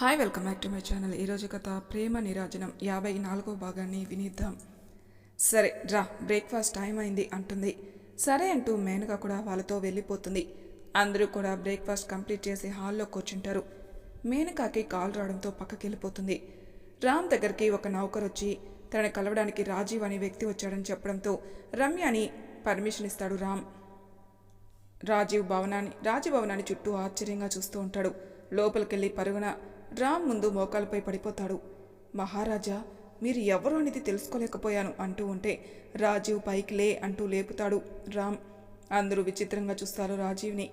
Hi welcome back to my channel ఈరోజు కథ ప్రేమ నిరాజనం. యాభై నాలుగో భాగాన్ని వినిద్దాం. సరే రా బ్రేక్ఫాస్ట్ టైం అయింది అంటుంది. సరే అంటూ మేనకా కూడా వాళ్ళతో వెళ్ళిపోతుంది. అందరూ కూడా బ్రేక్ఫాస్ట్ కంప్లీట్ చేసి హాల్లో కూర్చుంటారు. మేనకాకి కాల్ రావడంతో పక్కకి వెళ్ళిపోతుంది రామ్ దగ్గరికి ఒక నౌకర్ వచ్చి తనని కలవడానికి రాజీవ్ అనే వ్యక్తి వచ్చాడని చెప్పడంతో రమ్య అని పర్మిషన్ ఇస్తాడు రామ్. రాజీవ్ భవనాన్ని రాజీవ్ భవనాన్ని చుట్టూ ఆశ్చర్యంగా చూస్తూ ఉంటాడు. లోపలికెళ్ళి పరుగున రామ్ ముందు మోకాలపై పడిపోతాడు. మహారాజా మీరు ఎవరు అనేది తెలుసుకోలేకపోయాను అంటూ ఉంటే రాజీవ్ పైకి లే అంటూ లేపుతాడు రామ్. అందరూ విచిత్రంగా చూస్తారు రాజీవ్ని.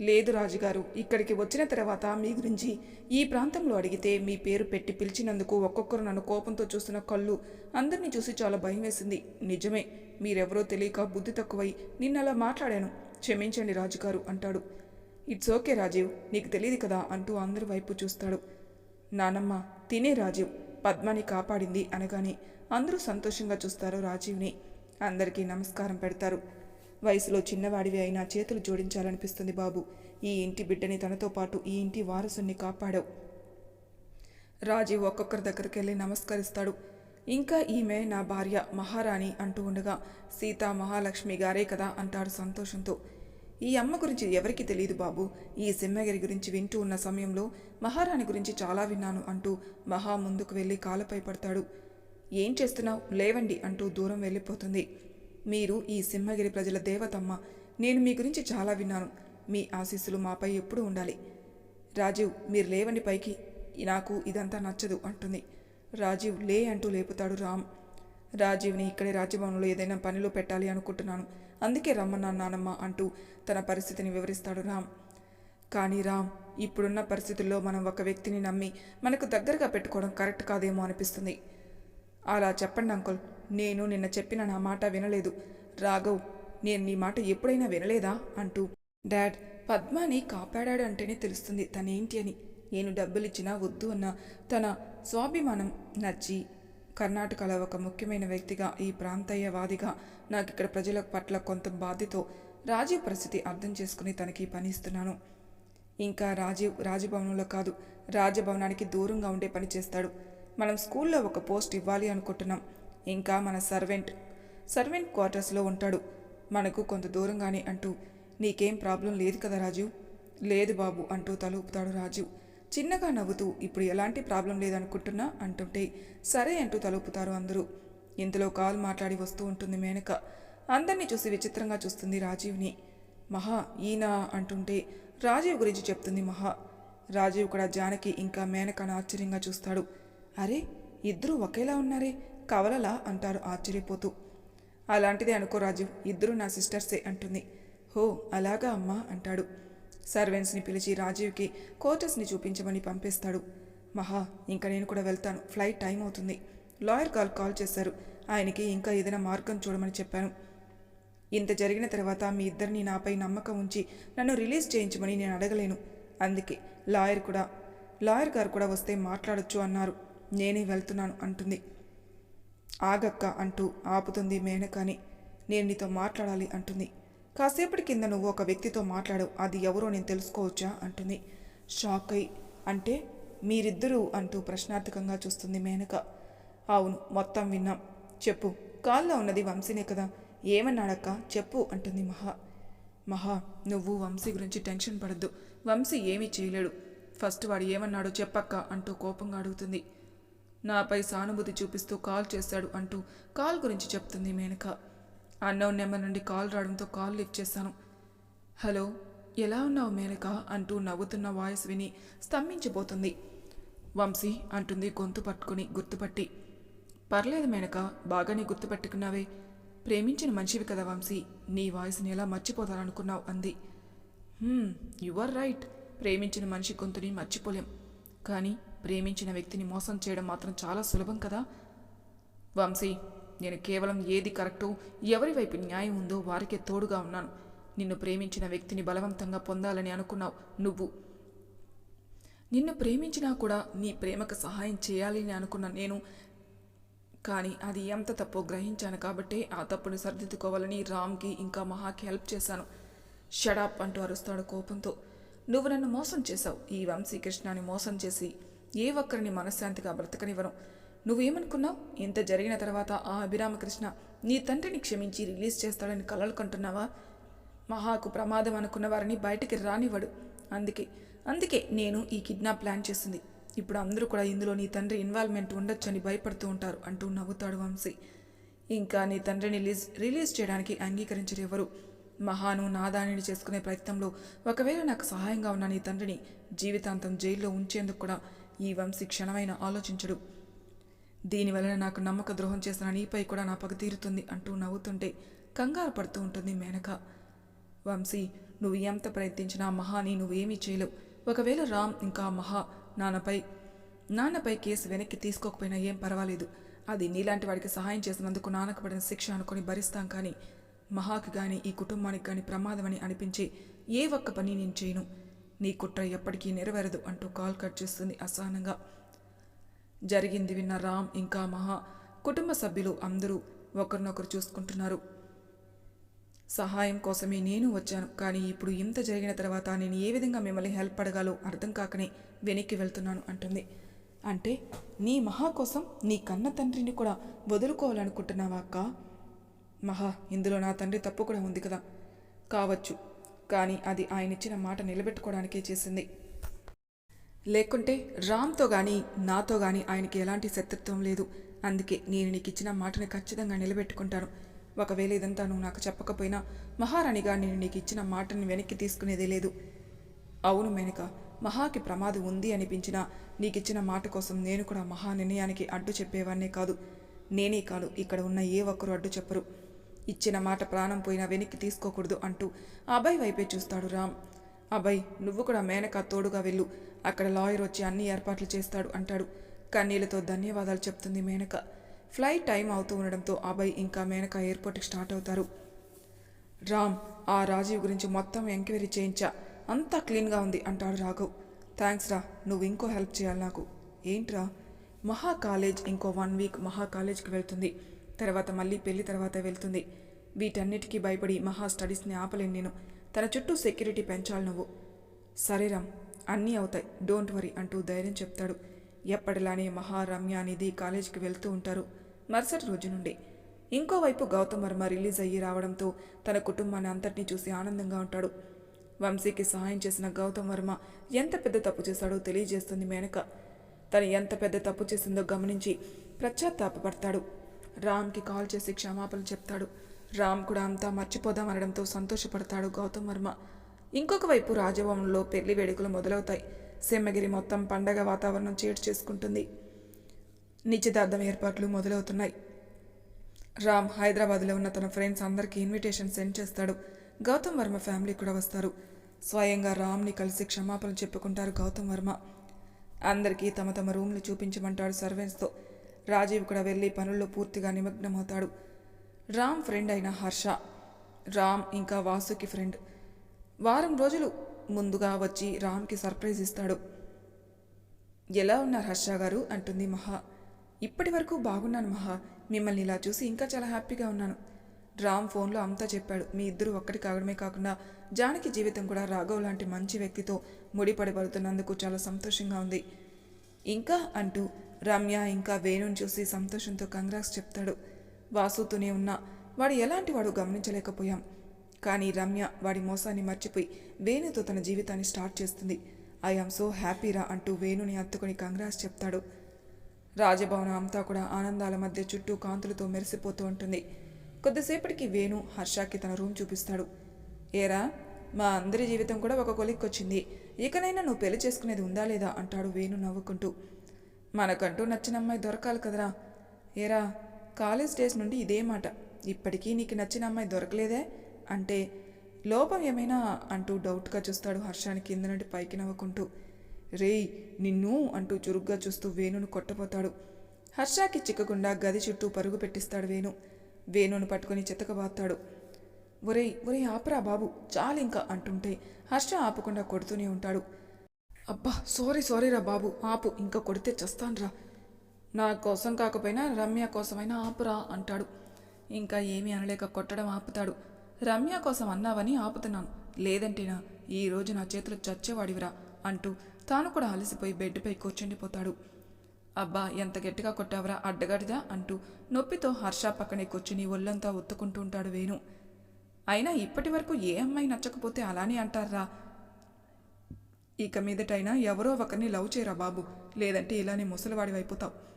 లేదు రాజుగారు ఇక్కడికి వచ్చిన తర్వాత మీ గురించి ఈ ప్రాంతంలో అడిగితే మీ పేరు పెట్టి పిలిచినందుకు ఒక్కొక్కరు నన్ను కోపంతో చూస్తున్న కళ్ళు అందరినీ చూసి చాలా భయం వేసింది. నిజమే మీరెవరో తెలియక బుద్ధి తక్కువై నిన్నలా మాట్లాడాను. క్షమించండి రాజుగారు అంటాడు. ఇట్స్ ఓకే రాజీవ్ నీకు తెలియదు కదా అంటూ అందరి వైపు చూస్తాడు. నానమ్మ తినే రాజీవ్ పద్మని కాపాడింది అనగానే అందరూ సంతోషంగా చూస్తారు రాజీవ్ని. అందరికీ నమస్కారం పెడతారు. వయసులో చిన్నవాడివి అయినా చేతులు జోడించాలనిపిస్తుంది బాబు. ఈ ఇంటి బిడ్డని తనతో పాటు ఈ ఇంటి వారసుని కాపాడావు. రాజీవ్ ఒక్కొక్కరి దగ్గరికి వెళ్ళి నమస్కరిస్తాడు. ఇంకా ఈమె నా భార్య మహారాణి అంటూ ఉండగా సీత మహాలక్ష్మి గారే కదా అంటాడు సంతోషంతో. ఈ అమ్మ గురించి ఎవరికి తెలియదు బాబు. ఈ సింహగిరి గురించి వింటూ ఉన్న సమయంలో మహారాణి గురించి చాలా విన్నాను అంటూ మహా ముందుకు వెళ్ళి కాలపై పడతాడు. ఏం చేస్తున్నావు? లేవండి అంటూ దూరం వెళ్ళిపోతుంది. మీరు ఈ సింహగిరి ప్రజల దేవతమ్మ. నేను మీ గురించి చాలా విన్నాను. మీ ఆశీస్సులు మాపై ఎప్పుడూ ఉండాలి. రాజీవ్ మీరు లేవండి పైకి. నాకు ఇదంతా నచ్చదు అంటుంది. రాజీవ్ లే అంటూ లేపుతాడు రామ్. రాజీవ్ని ఇక్కడే రాజభవనంలో ఏదైనా పనిలో పెట్టాలి అనుకుంటున్నాను. అందుకే రమ్మన్నా నానమ్మ అంటూ తన పరిస్థితిని వివరిస్తాడు రామ్. కానీ రామ్ ఇప్పుడున్న పరిస్థితుల్లో మనం ఒక వ్యక్తిని నమ్మి మనకు దగ్గరగా పెట్టుకోవడం కరెక్ట్ కాదేమో అనిపిస్తుంది. అలా చెప్పండి అంకుల్ నేను నిన్న చెప్పిన నా మాట వినలేదు. రాఘవ్ నేను నీ మాట ఎప్పుడైనా వినలేదా? అంటూ డాడ్ పద్మాని కాపాడాడు అంటేనే తెలుస్తుంది తనేంటి అని. నేను డబ్బులిచ్చినా వద్దు అన్న తన స్వాభిమానం నచ్చి కర్ణాటకలో ఒక ముఖ్యమైన వ్యక్తిగా ఈ ప్రాంతీయవాదిగా నాకు ఇక్కడ ప్రజల పట్ల కొంత బాధ్యతో రాజీవ్ పరిస్థితి అర్థం చేసుకుని తనకి పనిస్తున్నాను ఇంకా రాజీవ్ రాజభవనంలో కాదు రాజభవనానికి దూరంగా ఉండే పని చేస్తాడు. మనం స్కూల్లో ఒక పోస్ట్ ఇవ్వాలి అనుకుంటున్నాం. ఇంకా మన సర్వెంట్ సర్వెంట్ క్వార్టర్స్లో ఉంటాడు. మనకు కొంత దూరంగానే అంటూ నీకేం ప్రాబ్లం లేదు కదా రాజు లేదు బాబు అంటూ తలుపుతాడు రాజీవ్. చిన్నగా నవ్వుతూ ఇప్పుడు ఎలాంటి ప్రాబ్లం లేదనుకుంటున్నా? అంటుంటే సరే అంటూ తలుపుతారు అందరూ. ఇంతలో కాల్ మాట్లాడి వస్తూ ఉంటుంది మేనక. అందరినీ చూసి విచిత్రంగా చూస్తుంది రాజీవ్ని. మహా ఈయన అంటుంటే రాజీవ్ గురించి చెప్తుంది మహా. రాజీవ్ కూడా జానకి ఇంకా మేనకను ఆశ్చర్యంగా చూస్తాడు. అరే ఇద్దరూ ఒకేలా ఉన్నారే? కవలలా? అంటారు ఆశ్చర్యపోతూ. అలాంటిదే అనుకో రాజీవ్ ఇద్దరు నా సిస్టర్సే అంటుంది. హో అలాగా అమ్మా అంటాడు. సర్వెంట్స్ని పిలిచి రాజీవ్కి క్వార్టర్స్ని చూపించమని పంపిస్తాడు. మహా ఇంకా నేను కూడా వెళ్తాను. ఫ్లైట్ టైం అవుతుంది. లాయర్ గారు కాల్ చేశారు. ఆయనకి ఇంకా ఏదైనా మార్గం చూడమని చెప్పాను. ఇంత జరిగిన తర్వాత మీ ఇద్దరిని నాపై నమ్మకం ఉంచి నన్ను రిలీజ్ చేయించమని నేను అడగలేను. అందుకే లాయర్ కూడా లాయర్ గారు కూడా వస్తే మాట్లాడొచ్చు అన్నారు. నేనే వెళ్తున్నాను అంటుంది. ఆగక్క అంటూ ఆపుతుంది మేనకాని. నేను నీతో మాట్లాడాలి అంటుంది. కాసేపటి కింద నువ్వు ఒక వ్యక్తితో మాట్లాడు అది ఎవరో నేను తెలుసుకోవచ్చా? అంటుంది. షాక్ అయి. అంటే మీరిద్దరూ అంటూ ప్రశ్నార్థకంగా చూస్తుంది మేనక. అవును మొత్తం విన్నాం. చెప్పు. కాల్లో ఉన్నది వంశీనే కదా. ఏమన్నాడక్క? చెప్పు అంటుంది మహా. మహా నువ్వు వంశీ గురించి టెన్షన్ పడద్దు. వంశీ ఏమీ చేయలేడు. ఫస్ట్ వాడు ఏమన్నాడో చెప్పక్క అంటూ కోపంగా అడుగుతుంది. నాపై సానుభూతి చూపిస్తూ కాల్ చేశాడు అంటూ కాల్ గురించి చెప్తుంది మేనక. అన్నోన్ నెంబర్ నుండి కాల్ రావడంతో కాల్ లిఫ్ట్ చేశాను. హలో ఎలా ఉన్నావు మేనక? అంటూ నవ్వుతున్న వాయిస్ విని స్తంభించిపోతుంది. వంశీ అంటుంది గొంతు పట్టుకుని గుర్తుపట్టి. పర్లేదు మేనక బాగానే గుర్తుపెట్టుకున్నావే. ప్రేమించిన మనిషివి కదా వంశీ. నీ వాయిస్ని ఎలా మర్చిపోతారనుకున్నావు? అంది. You are right. ప్రేమించిన మనిషి గొంతుని మర్చిపోలేం. కానీ ప్రేమించిన వ్యక్తిని మోసం చేయడం మాత్రం చాలా సులభం కదా? వంశీ నేను కేవలం ఏది కరెక్టో ఎవరి వైపు న్యాయం ఉందో వారికే తోడుగా ఉన్నాను. నిన్ను ప్రేమించిన వ్యక్తిని బలవంతంగా పొందాలని అనుకున్నావు నువ్వు. నిన్ను ప్రేమించినా కూడా నీ ప్రేమకు సహాయం చేయాలని అనుకున్న నేను. కానీ అది ఎంత తప్పో గ్రహించాను కాబట్టే ఆ తప్పును సరిదిద్దుకోవాలని రామ్కి ఇంకా మహాకి హెల్ప్ చేశాను. షడాప్ అంటూ అరుస్తాడు కోపంతో. నువ్వు నన్ను మోసం చేశావు. ఈ వంశీకృష్ణాన్ని మోసం చేసి ఏ ఒక్కరిని మనశ్శాంతిగా బ్రతకనివ్వను. నువ్వేమనుకున్నావు? ఇంత జరిగిన తర్వాత ఆ అభిరామకృష్ణ నీ తండ్రిని క్షమించి రిలీజ్ చేస్తాడని కలలు కంటున్నావా? మహాకు ప్రమాదం అనుకున్న వారిని బయటికి రానివ్వడు. అందుకే అందుకే నేను ఈ కిడ్నాప్ ప్లాన్ చేసింది. ఇప్పుడు అందరూ కూడా ఇందులో నీ తండ్రి ఇన్వాల్వ్మెంట్ ఉండొచ్చని భయపడుతూ ఉంటారు అంటూ నవ్వుతాడు వంశీ. ఇంకా నీ తండ్రిని రిలీజ్ రిలీజ్ చేయడానికి అంగీకరించరు ఎవరు? మహాను నాదానిని చేసుకునే ప్రయత్నంలో ఒకవేళ నాకు సహాయంగా ఉన్న నీ తండ్రిని జీవితాంతం జైల్లో ఉంచేందుకు కూడా ఈ వంశీ క్షణమైన ఆలోచించడు. దీనివలన నాకు నమ్మక ద్రోహం చేసిన నీపై కూడా నా పగ తీరుతుంది అంటూ నవ్వుతుంటే కంగారు పడుతూ ఉంటుంది మేనక. వంశీ నువ్వు ఎంత ప్రయత్నించినా మహాని నువ్వేమీ చేయలేవు. ఒకవేళ రామ్ ఇంకా మహా నాన్నపై నాన్నపై కేసు వెనక్కి తీసుకోకపోయినా ఏం పర్వాలేదు. అది నీలాంటి వాడికి సహాయం చేసినందుకు నాన్నకు పడిన శిక్ష అనుకుని భరిస్తాం కానీ మహాకి కానీ ఈ కుటుంబానికి కానీ ప్రమాదమని అనిపించే ఏ ఒక్క పని నేను చేయను. నీ కుట్ర ఎప్పటికీ నెరవేరదు అంటూ కాల్ కట్ చేస్తుంది అసహనంగా. జరిగింది విన్న రామ్ ఇంకా మహా కుటుంబ సభ్యులు అందరూ ఒకరినొకరు చూసుకుంటున్నారు. సహాయం కోసమే నేను వచ్చాను కానీ ఇప్పుడు ఇంత జరిగిన తర్వాత నేను ఏ విధంగా మిమ్మల్ని హెల్ప్ అడగాలో అర్థం కాకనే వెనక్కి వెళ్తున్నాను అంటుంది. అంటే నీ మహా కోసం నీ కన్న తండ్రిని కూడా వదులుకోవాలనుకుంటున్నావా అక్క? మహా ఇందులో నా తండ్రి తప్పు కూడా ఉంది కదా. కావచ్చు కానీ అది ఆయన ఇచ్చిన మాట నిలబెట్టుకోవడానికే చేసింది. లేకుంటే రామ్తో కానీ నాతో కానీ ఆయనకి ఎలాంటి శత్రుత్వం లేదు. అందుకే నేను నీకు ఇచ్చిన మాటని ఖచ్చితంగా నిలబెట్టుకుంటాను. ఒకవేళ ఇదంతా నువ్వు నాకు చెప్పకపోయినా మహారాణిగా నేను నీకు ఇచ్చిన మాటని వెనక్కి తీసుకునేదే లేదు. అవును మేనక మహాకి ప్రమాదం ఉంది అనిపించినా నీకిచ్చిన మాట కోసం నేను కూడా మహా నిర్ణయానికి అడ్డు చెప్పేవాన్నే కాదు. నేనే కాదు ఇక్కడ ఉన్న ఏ ఒక్కరు అడ్డు చెప్పరు. ఇచ్చిన మాట ప్రాణం పోయినా వెనక్కి తీసుకోకూడదు అంటూ అభయ్ వైపే చూస్తాడు రామ్. అభయ్ నువ్వు కూడా మేనక తోడుగా వెళ్ళు. అక్కడ లాయర్ వచ్చి అన్ని ఏర్పాట్లు చేస్తాడు అంటాడు. కన్నీళ్ళతో ధన్యవాదాలు చెప్తుంది మేనక. ఫ్లైట్ టైం అవుతూ ఉండడంతో అభయ్ ఇంకా మేనక ఎయిర్పోర్ట్కి స్టార్ట్ అవుతారు. రామ్ ఆ రాజీవ్ గురించి మొత్తం ఎంక్వైరీ చేయించా. అంతా క్లీన్గా ఉంది అంటాడు రాఘవ్. థ్యాంక్స్ రా నువ్వు ఇంకో హెల్ప్ చేయాలి నాకు. ఏంట్రా? మహా కాలేజ్ ఇంకో వన్ వీక్ మహా కాలేజ్కి వెళ్తుంది. తర్వాత మళ్ళీ పెళ్ళి తర్వాత వెళ్తుంది. వీటన్నిటికీ భయపడి మహా స్టడీస్ని ఆపలేను నేను. తన చుట్టూ సెక్యూరిటీ పెంచాలి నువ్వు. సరేరామ్ అన్నీ అవుతాయి. డోంట్ వరీ అంటూ ధైర్యం చెప్తాడు. ఎప్పటిలానే మహారమ్య అనేది కాలేజీకి వెళ్తూ ఉంటారు మరుసటి రోజు నుండి. ఇంకోవైపు గౌతమ్ వర్మ రిలీజ్ అయ్యి రావడంతో తన కుటుంబాన్ని అంతటినీ చూసి ఆనందంగా ఉంటాడు. వంశీకి సహాయం చేసిన గౌతమ్ వర్మ ఎంత పెద్ద తప్పు చేశాడో తెలియజేస్తుంది మేనక. తను ఎంత పెద్ద తప్పు చేసిందో గమనించి పశ్చాత్తాపడతాడు రామ్కి కాల్ చేసి క్షమాపణ చెప్తాడు. రామ్ కూడా అంతా మర్చిపోదాం అనడంతో సంతోషపడతాడు గౌతమ్ వర్మ. ఇంకొక వైపు రాజభవనంలో పెళ్ళి వేడుకలు మొదలవుతాయి. సింహగిరి మొత్తం పండగ వాతావరణం చేటు చేసుకుంటుంది. నిశ్చితార్థం ఏర్పాట్లు మొదలవుతున్నాయి. రామ్ హైదరాబాద్లో ఉన్న తన ఫ్రెండ్స్ అందరికీ ఇన్విటేషన్ సెండ్ చేస్తాడు. గౌతమ్ వర్మ ఫ్యామిలీ కూడా వస్తారు. స్వయంగా రామ్ని కలిసి క్షమాపణ చెప్పుకుంటారు గౌతమ్ వర్మ. అందరికీ తమ తమ రూమ్లు చూపించమంటాడు సర్వెంట్స్తో. రాజీవ్ కూడా వెళ్ళి పనుల్లో పూర్తిగా నిమగ్నమవుతాడు. రామ్ ఫ్రెండ్ అయిన హర్ష. రామ్ ఇంకా వాసుకి ఫ్రెండ్. వారం రోజులు ముందుగా వచ్చి రామ్కి సర్ప్రైజ్ ఇస్తాడు. ఎలా ఉన్నారు హర్ష గారు? అంటుంది మహా. ఇప్పటి వరకు బాగున్నాను మహా. మిమ్మల్ని ఇలా చూసి ఇంకా చాలా హ్యాపీగా ఉన్నాను. రామ్ ఫోన్లో అంతా చెప్పాడు. మీ ఇద్దరు ఒక్కటి కావడమే కాకుండా జానకి జీవితం కూడా రాఘవ్ లాంటి మంచి వ్యక్తితో ముడిపడబడుతున్నందుకు చాలా సంతోషంగా ఉంది. ఇంకా? అంటూ రమ్య ఇంకా వేణుని చూసి సంతోషంతో కంగ్రాక్స్ చెప్తాడు. వాసుతూనే ఉన్నా వాడు ఎలాంటి వాడు గమనించలేకపోయాం. కానీ రమ్య వాడి మోసాన్ని మర్చిపోయి వేణుతో తన జీవితాన్ని స్టార్ట్ చేస్తుంది. ఐ ఆమ్ సో హ్యాపీరా అంటూ వేణుని అత్తుకొని కంగ్రాస్ చెప్తాడు. రాజభవనం అంతా కూడా ఆనందాల మధ్య చుట్టూ కాంతులతో మెరిసిపోతూ ఉంటుంది. కొద్దిసేపటికి వేణు హర్షకి తన రూమ్ చూపిస్తాడు. ఏరా మా అందరి జీవితం కూడా ఒక కొలిక్కొచ్చింది. ఇకనైనా నువ్వు పెళ్ళి చేసుకునేది ఉందా లేదా? అంటాడు వేణు నవ్వుకుంటూ. మనకంటూ నచ్చిన అమ్మాయి దొరకాలి కదరా. ఏరా కాలేజ్ డేస్ నుండి ఇదే మాట. ఇప్పటికీ నీకు నచ్చిన అమ్మాయి దొరకలేదే? అంటే లోపం ఏమైనా అంటూ డౌట్గా చూస్తాడు హర్షాన్ని కింద నుండి పైకి నవ్వుకుంటూ. రేయ్ నిన్ను అంటూ చురుగ్గా చూస్తూ వేణును కొట్టపోతాడు హర్షాకి చిక్కకుండా గది చుట్టూ పరుగు పెట్టిస్తాడు వేణు. వేణును పట్టుకొని చితకబాతాడు. ఒరేయ్ ఒరేయ్ ఆపరా బాబు చాలు ఇంకా అంటుంటే హర్ష ఆపకుండా కొడుతూనే ఉంటాడు. అబ్బా సారీ సారీ రా బాబు ఆపు ఇంకా కొడితే చస్తాన్రా. నా కోసం కాకపోయినా రమ్య కోసమైనా ఆపురా అంటాడు. ఇంకా ఏమీ అనలేక కొట్టడం ఆపుతాడు. రమ్య కోసం అన్నావని ఆపుతున్నాను. లేదంటేనా ఈ రోజు నా చేతులు చచ్చేవాడివిరా అంటూ తాను కూడా అలసిపోయి బెడ్పై కూర్చుండిపోతాడు. అబ్బా ఎంత గట్టిగా కొట్టావరా అడ్డగడిదా అంటూ నొప్పితో హర్ష పక్కనే కూర్చుని ఒళ్ళంతా ఒత్తుకుంటూ ఉంటాడు వేణు. అయినా ఇప్పటి వరకు ఏ అమ్మాయి నచ్చకపోతే అలానే అంటారా? ఇక మీదటైనా ఎవరో ఒకరిని లవ్ చేయరా బాబు? లేదంటే ఇలానే ముసలివాడివైపోతావు.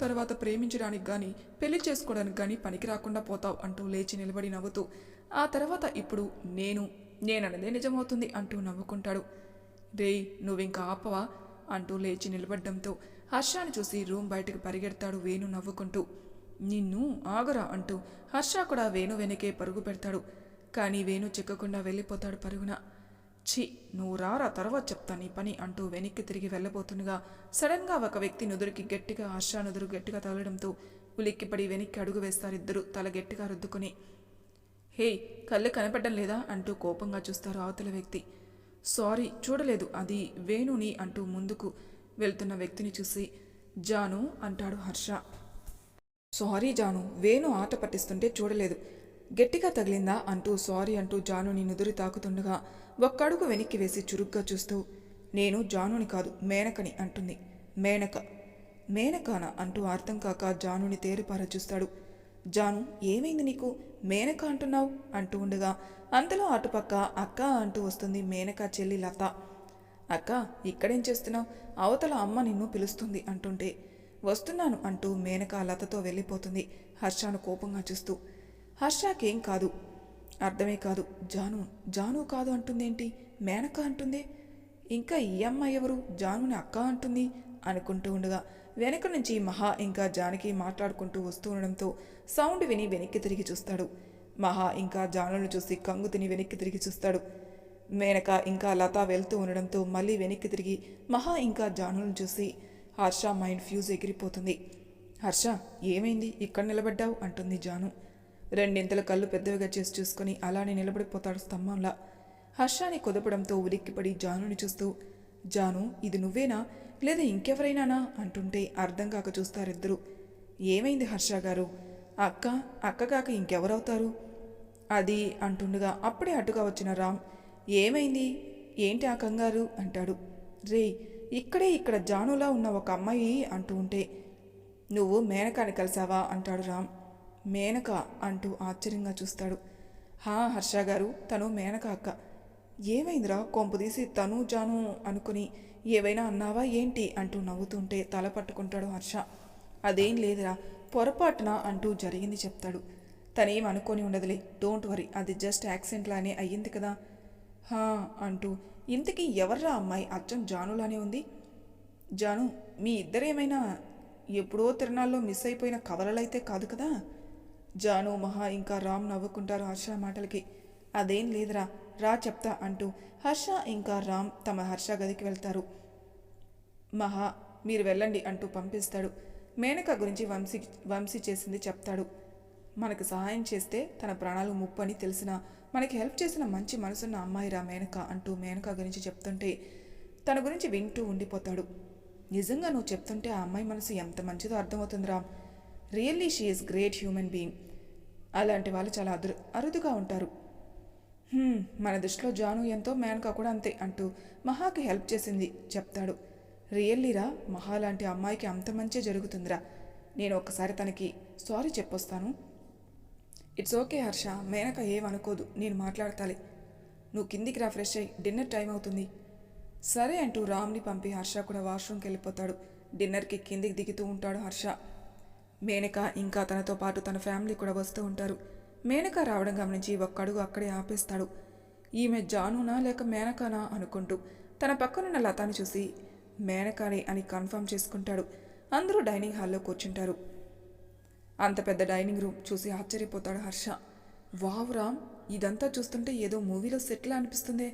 తర్వాత ప్రేమించడానికి కానీ పెళ్ళి చేసుకోవడానికి కానీ పనికి రాకుండా పోతావు అంటూ లేచి నిలబడి నవ్వుతూ ఆ తర్వాత ఇప్పుడు నేను నేనన్నదే నిజమవుతుంది అంటూ నవ్వుకుంటాడు. రే నువ్వింకా ఆపవా? అంటూ లేచి నిలబడ్డంతో హర్షాని చూసి రూమ్ బయటకు పరిగెడతాడు వేణు నవ్వుకుంటూ. నిన్ను ఆగరా? అంటూ హర్ష కూడా వేణు వెనకే పరుగు పెడతాడు. కానీ వేణు చిక్కకుండా వెళ్ళిపోతాడు పరుగున. ఛీ నువ్వు రారా తర్వాత చెప్తా నీ పని అంటూ వెనక్కి తిరిగి వెళ్ళబోతుండగా సడన్గా ఒక వ్యక్తి నుదురికి గట్టిగా హర్ష నుదురు గట్టిగా తగలడంతో ఉలిక్కిపడి వెనక్కి అడుగు వేస్తారు ఇద్దరు తల గట్టిగా రుద్దుకుని. హే కళ్ళు కనపడడం లేదా? అంటూ కోపంగా చూస్తారు అవతల వ్యక్తి. సారీ చూడలేదు అది వేణుని అంటూ ముందుకు వెళ్తున్న వ్యక్తిని చూసి జాను అంటాడు హర్ష. సారీ జాను వేణు ఆట పట్టిస్తుంటే చూడలేదు. గట్టిగా తగిలిందా అంటూ సారీ అంటూ జానుని నుదురు తాకుతుండగా ఒక్కడుగు వెనక్కి వేసి చురుగ్గా చూస్తూ నేను జానుని కాదు మేనకని అంటుంది. మేనక మేనకాన? అంటూ అర్థం కాక జానుని తేరిపార చూస్తాడు. జాను ఏమైంది నీకు? మేనక అంటున్నావు? అంటూ ఉండగా అంతలో అటుపక్క అక్క అంటూ వస్తుంది మేనక చెల్లి లత. అక్క ఇక్కడేం చేస్తున్నావు? అవతల అమ్మ నిన్ను పిలుస్తుంది అంటుంటే వస్తున్నాను అంటూ మేనక లతతో వెళ్ళిపోతుంది హర్షను కోపంగా చూస్తూ. హర్షాకేం కాదు. అర్థమే కాదు. జాను జాను కాదు అంటుందేంటి? మేనక అంటుందే? ఇంకా ఈ అమ్మాయి ఎవరు? జానుని అక్క అంటుంది అనుకుంటూ ఉండగా వెనక నుంచి మహా ఇంకా జానకి మాట్లాడుకుంటూ వస్తూ ఉండడంతో సౌండ్ విని వెనక్కి తిరిగి చూస్తాడు. మహా ఇంకా జానులను చూసి కంగు తిని వెనక్కి తిరిగి చూస్తాడు. మేనక ఇంకా లత వెళ్తూ ఉండడంతో మళ్ళీ వెనక్కి తిరిగి మహా ఇంకా జానులను చూసి హర్ష మైండ్ ఫ్యూజ్ ఎగిరిపోతుంది. హర్ష ఏమైంది? ఇక్కడ నిలబడ్డావు? అంటుంది జాను. రెండింతల కళ్ళు పెద్దవిగా చేసి చూసుకొని అలానే నిలబడిపోతాడు స్తంభంలా. హర్షాన్ని కుదపడంతో ఉలిక్కిపడి జానుని చూస్తూ జాను ఇది నువ్వేనా? లేదా ఇంకెవరైనానా? అంటుంటే అర్థం కాక చూస్తారిద్దరు. ఏమైంది హర్ష గారు? అక్క అక్క కాక ఇంకెవరవుతారు? అది అంటుండగా అప్పుడే అటుగా వచ్చిన రామ్. ఏమైంది? ఏంటి ఆ కంగారు? అంటాడు. రే ఇక్కడే ఇక్కడ జానులా ఉన్న ఒక అమ్మాయి అంటూ ఉంటే నువ్వు మేనకాని కలిసావా? అంటాడు రామ్. మేనక అంటూ ఆశ్చర్యంగా చూస్తాడు. హా హర్ష గారు తను మేనక అక్క. ఏమైందిరా కొంపుదీసి తను జాను అనుకుని ఏవైనా అన్నావా ఏంటి అంటూ నవ్వుతుంటే తల పట్టుకుంటాడు హర్ష. అదేం లేదురా పొరపాటున అంటూ జరిగింది చెప్తాడు. తనేం అనుకొని ఉండదులే డోంట్ వరీ అది జస్ట్ యాక్సిడెంట్ లానే అయ్యింది కదా. హా అంటూ ఇంతకీ ఎవర్రా అమ్మాయి అచ్చం జానులానే ఉంది? జాను మీ ఇద్దరేమైనా ఎప్పుడో తిరణాల్లో మిస్ అయిపోయిన కవలలైతే కాదు కదా? జాను మహా ఇంకా రామ్ నవ్వుకుంటారు హర్ష మాటలకి. అదేం లేదురా రా చెప్తా అంటూ హర్ష ఇంకా రామ్ తమ హర్ష గదికి వెళ్తారు. మహా మీరు వెళ్ళండి అంటూ పంపిస్తాడు. మేనక గురించి వంశీ వంశీ చేసింది చెప్తాడు. మనకు సహాయం చేస్తే తన ప్రాణాలు ముప్పు అని తెలిసిన మనకి హెల్ప్ చేసిన మంచి మనసున్న అమ్మాయిరా మేనక అంటూ మేనక గురించి చెప్తుంటే తన గురించి వింటూ ఉండిపోతాడు. నిజంగా నువ్వు చెప్తుంటే ఆ అమ్మాయి మనసు ఎంత మంచిదో అర్థమవుతుంది Ram really she is great human being అలాంటి వాళ్ళు చాలా అదురు అరుదుగా ఉంటారు. మన దృష్టిలో జాను ఎంతో మేనకా కూడా అంతే అంటూ మహాకి హెల్ప్ చేసింది చెప్తాడు. రియల్లీరా మహా లాంటి అమ్మాయికి అంత మంచి జరుగుతుందిరా. నేను ఒక్కసారి తనకి సారీ చెప్పొస్తాను. ఇట్స్ ఓకే హర్ష మేనక ఏమనుకోదు నేను మాట్లాడతాలి. నువ్వు కిందికి రా ఫ్రెష్ అయ్యి డిన్నర్ టైం అవుతుంది. సరే అంటూ రామ్ని పంపి హర్ష కూడా వాష్రూమ్కి వెళ్ళిపోతాడు. డిన్నర్కి కిందికి దిగుతూ ఉంటాడు హర్ష. మేనక ఇంకా తనతో పాటు తన ఫ్యామిలీ కూడా వస్తూ ఉంటారు. మేనక రావడం గమనించి ఒక్కడుగు అక్కడే ఆపేస్తాడు. ఈమె జానునా లేక మేనకానా అనుకుంటూ తన పక్కనున్న లతాను చూసి మేనకానే అని కన్ఫర్మ్ చేసుకుంటాడు. అందరూ డైనింగ్ హాల్లో కూర్చుంటారు. అంత పెద్ద డైనింగ్ రూమ్ చూసి ఆశ్చర్యపోతాడు హర్ష. వావ్ రామ్ ఇదంతా చూస్తుంటే ఏదో మూవీలో సెట్లా అనిపిస్తుందే.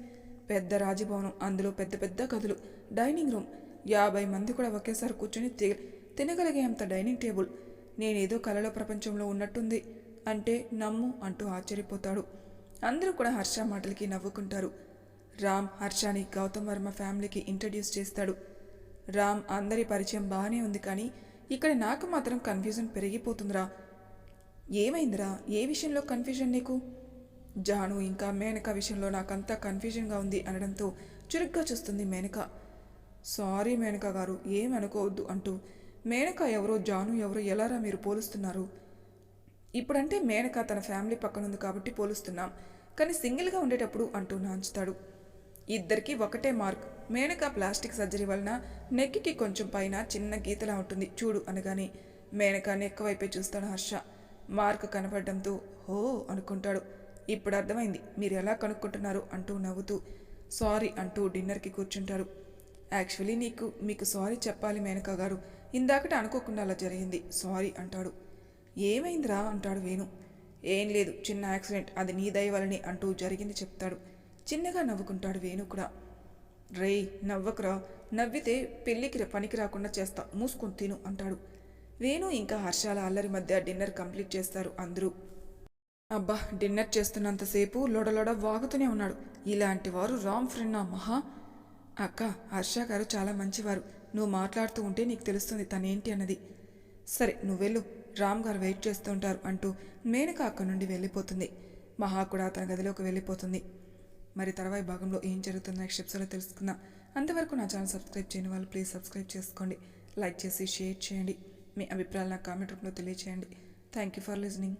పెద్ద రాజభవనం అందులో పెద్ద పెద్ద గదులు డైనింగ్ రూమ్. యాభై మంది కూడా ఒకేసారి కూర్చొని తి తినగలిగే అంత డైనింగ్ టేబుల్. నేనేదో కలల ప్రపంచంలో ఉన్నట్టుంది అంటే నమ్ము అంటూ ఆశ్చర్యపోతాడు. అందరూ కూడా హర్ష మాటలకి నవ్వుకుంటారు. రామ్ హర్షని గౌతమ్ వర్మ ఫ్యామిలీకి ఇంట్రడ్యూస్ చేస్తాడు. రామ్ అందరి పరిచయం బాగానే ఉంది కానీ ఇక్కడ నాకు మాత్రం కన్ఫ్యూజన్ పెరిగిపోతుందిరా. ఏమైందిరా? ఏ విషయంలో కన్ఫ్యూజన్ నీకు? జాను ఇంకా మేనక విషయంలో నాకంతా కన్ఫ్యూజన్గా ఉంది అనడంతో చురుగ్గా చూస్తుంది మేనక. సారీ మేనక గారు ఏమనుకోవద్దు అంటూ మేనక ఎవరో జాను ఎవరో ఎలారా మీరు పోలుస్తున్నారు? ఇప్పుడంటే మేనక తన ఫ్యామిలీ పక్కన ఉంది కాబట్టి పోలుస్తున్నాం. కానీ సింగిల్గా ఉండేటప్పుడు అంటూ నాంచుతాడు. ఇద్దరికీ ఒకటే మార్క్. మేనక ప్లాస్టిక్ సర్జరీ వలన నెక్కికి కొంచెం పైన చిన్న గీతలా ఉంటుంది. చూడు అనగానే మేనక నెక్క వైపే చూస్తాడు హర్ష. మార్క్ కనపడడంతో హో అనుకుంటాడు. ఇప్పుడు అర్థమైంది. మీరు ఎలా కనుక్కుంటున్నారు అంటూ నవ్వుతూ సారీ అంటూ డిన్నర్కి కూర్చుంటారు యాక్చువల్లీ నీకు మీకు సారీ చెప్పాలి మేనక గారు. ఇందాకట అనుకోకుండా అలా జరిగింది. సారీ అంటాడు. ఏమైందిరా? అంటాడు వేణు. ఏం లేదు చిన్న యాక్సిడెంట్. అది నీ దయవలని అంటూ జరిగింది చెప్తాడు. చిన్నగా నవ్వుకుంటాడు వేణు కూడా. రేయ్ నవ్వకురా. నవ్వితే పెళ్ళికి పనికి రాకుండా చేస్తా. మూసుకొని తిను అంటాడు. వేణు ఇంకా హర్షాల అల్లరి మధ్య డిన్నర్ కంప్లీట్ చేస్తారు అందరూ. అబ్బా డిన్నర్ చేస్తున్నంతసేపు లొడలొడ వాగుతూనే ఉన్నాడు. ఇలాంటి వారు రామ్ ఫ్రెండ్ నా మహా? అక్క హర్ష గారు చాలా మంచివారు. నువ్వు మాట్లాడుతూ ఉంటే నీకు తెలుస్తుంది తనేంటి అన్నది. సరే నువ్వు వెళ్ళు. రామ్ గారు వెయిట్ చేస్తూ ఉంటారు అంటూ మేనక అక్కడి నుండి వెళ్ళిపోతుంది. మహా కూడా తన గదిలోకి వెళ్ళిపోతుంది. మరి తర్వాయి భాగంలో ఏం జరుగుతుందో నెక్స్ట్ ఎపిసోడ్లో తెలుసుకుందాం. అంతవరకు నా ఛానల్ సబ్స్క్రైబ్ చేయని వాళ్ళు ప్లీజ్ సబ్స్క్రైబ్ చేసుకోండి. లైక్ చేసి షేర్ చేయండి. మీ అభిప్రాయాలు నాకు కామెంట్ రూపంలో తెలియచేయండి. Thank you for listening.